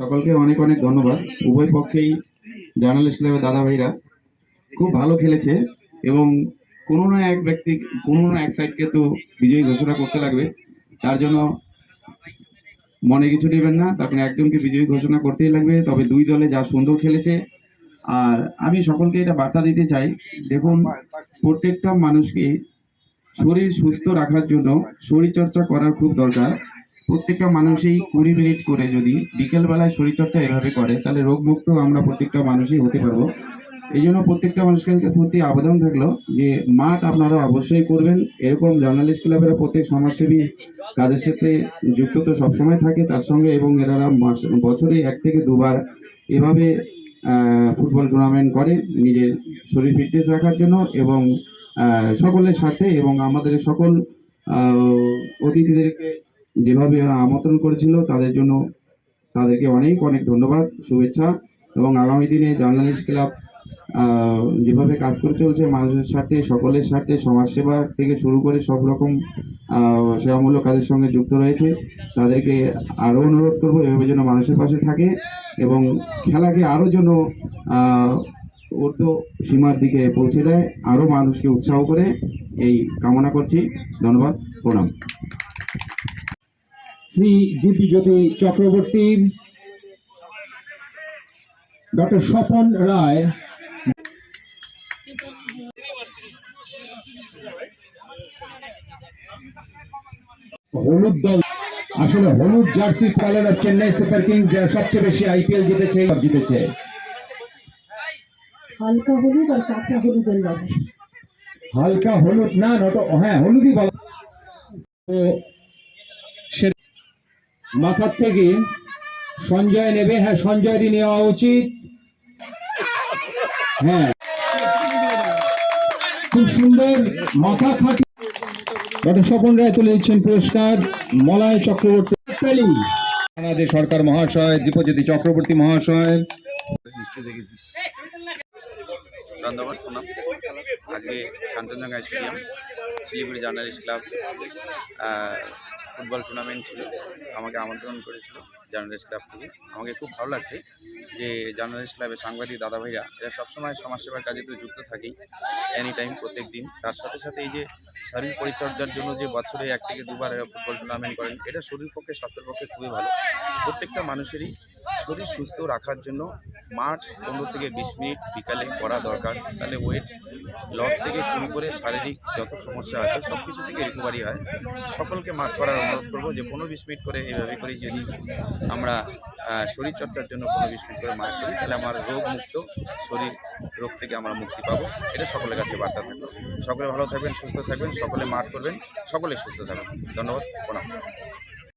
সকলকে অনেক অনেক ধন্যবাদ। উভয় পক্ষেই জার্নালিস্ট ক্লাবের দাদা ভাইরা খুব ভালো খেলেছে এবং কোনো না এক ব্যক্তি, কোনো না এক সাইডকে তো বিজয়ী ঘোষণা করতে লাগবে। তার জন্য মনে কিছু নেবেন না। তারপরে একজনকে বিজয়ী ঘোষণা করতেই লাগবে। তবে দুই দলে যা সুন্দর খেলেছে, আর আমি সকলকে এটা বার্তা দিতে চাই। দেখুন, প্রত্যেকটা মানুষকে শরীর সুস্থ রাখার জন্য শরীরচর্চা করার খুব দরকার। প্রত্যেকটা মানুষই কুড়ি মিনিট করে যদি বিকেলবেলায় শরীরচর্চা এভাবে করে, তাহলে রোগমুক্ত আমরা প্রত্যেকটা মানুষই হতে পারব। এই জন্য প্রত্যেকটা মানুষকে প্রতি আবেদন থাকল যে, মাঠ আপনারা অবশ্যই করবেন। এরকম জার্নালিস্ট ক্লাবেরা প্রত্যেক সমাজসেবী কাজের সাথে যুক্ত তো সবসময় থাকে, তার সঙ্গে এবং এরা বছরে এক থেকে দুবার এভাবে ফুটবল টুর্নামেন্ট করে নিজের শরীর ফিটনেস রাখার জন্য এবং সকলের সাথে এবং আমাদের সকল অতিথিদেরকে যেভাবে আমন্ত্রণ করেছিল, তাদের জন্য তাদেরকে অনেক অনেক ধন্যবাদ, শুভেচ্ছা এবং আগামী দিনে জার্নালিস্ট ক্লাব যেভাবে কাজ করে চলছে, মানুষের সাথে সকলের সাথে সমাজসেবা থেকে শুরু করে সব রকম সেবামূলক কাজের সঙ্গে যুক্ত রয়েছে, তাদেরকে আরও অনুরোধ করব এভাবে যেন মানুষের পাশে থাকে এবং খেলাকে আরও যেন ঊর্ধ্ব সীমার দিকে পৌঁছে দেয়, আরও মানুষকে উৎসাহ করে এই কামনা করছি, ধন্যবাদ, প্রণাম। শ্রী দিব্যজ্যোতি চক্রবর্তী ডক্টর স্বপন রায়। হলুদ দল আসলে হলুদ জার্সি পালন চেন্নাই সুপার কিংস যারা সবচেয়ে বেশি আইপিএল জিতেছে জিতেছে। হালকা হলুদ আর কাঁচা হলুদের লড়াই। হালকা হলুদ না নট হ্যাঁ হলুদই বলা তো মাথার থেকে সঞ্জয় নেবে। হ্যাঁ সঞ্জয়েরই নেওয়া উচিত। হ্যাঁ। খুব সুন্দর মাথা খাটি ডক্টর স্বপন রায় তুলে দিচ্ছেন পুরস্কার। মলয় চক্রবর্তী বাংলাদেশ সরকার মহাশয় দীপজ্যোতি চক্রবর্তী মহাশয়। ধন্যবাদ প্রণাম। আজকে Kanchenjunga stadium. Siliguri journalist club football tournament ছিল। আমাকে আমন্ত্রণ করেছিল জার্নালিস্ট ক্লাব থেকে। আমাকে খুব ভালো লাগছে যে জার্নালিস্ট ক্লাবের সাংবাদিক দাদা ভাইরা এরা সবসময় সমাজসেবার কাজে তো যুক্ত থাকেই এনি টাইম প্রত্যেক দিন তার সাথে সাথে এই যে শারীরিক পরিচর্যার জন্য যে বছরে এক থেকে দুবার এরা ফুটবল টুর্নামেন্ট করেন, এটা শরীর পক্ষে, স্বাস্থ্যের পক্ষে খুবই ভালো। প্রত্যেকটা মানুষেরই শরীর সুস্থ রাখার জন্য মাঠ পনেরো থেকে বিশ মিনিট বিকালে করা দরকার। তাহলে ওয়েট লস থেকে শুরু করে শারীরিক যত সমস্যা আছে সব কিছু থেকে রিকভারি হয়। সকলকে মাঠ করার অনুরোধ করব যে পনেরো বিশ মিনিট করে এইভাবে করি যদি আমরা শরীরচর্চার জন্য পনেরো বিশ মিনিট করে মাঠ করি, তাহলে আমার রোগ মুক্ত শরীর রোগ থেকে আমরা মুক্তি পাবো। এটা সকলের কাছে বার্তা থাকবে সকলে ভালো থাকবেন, সুস্থ থাকবেন, সকলে মাঠ করবেন, সকলে সুস্থ থাকবেন। ধন্যবাদ, প্রণাম।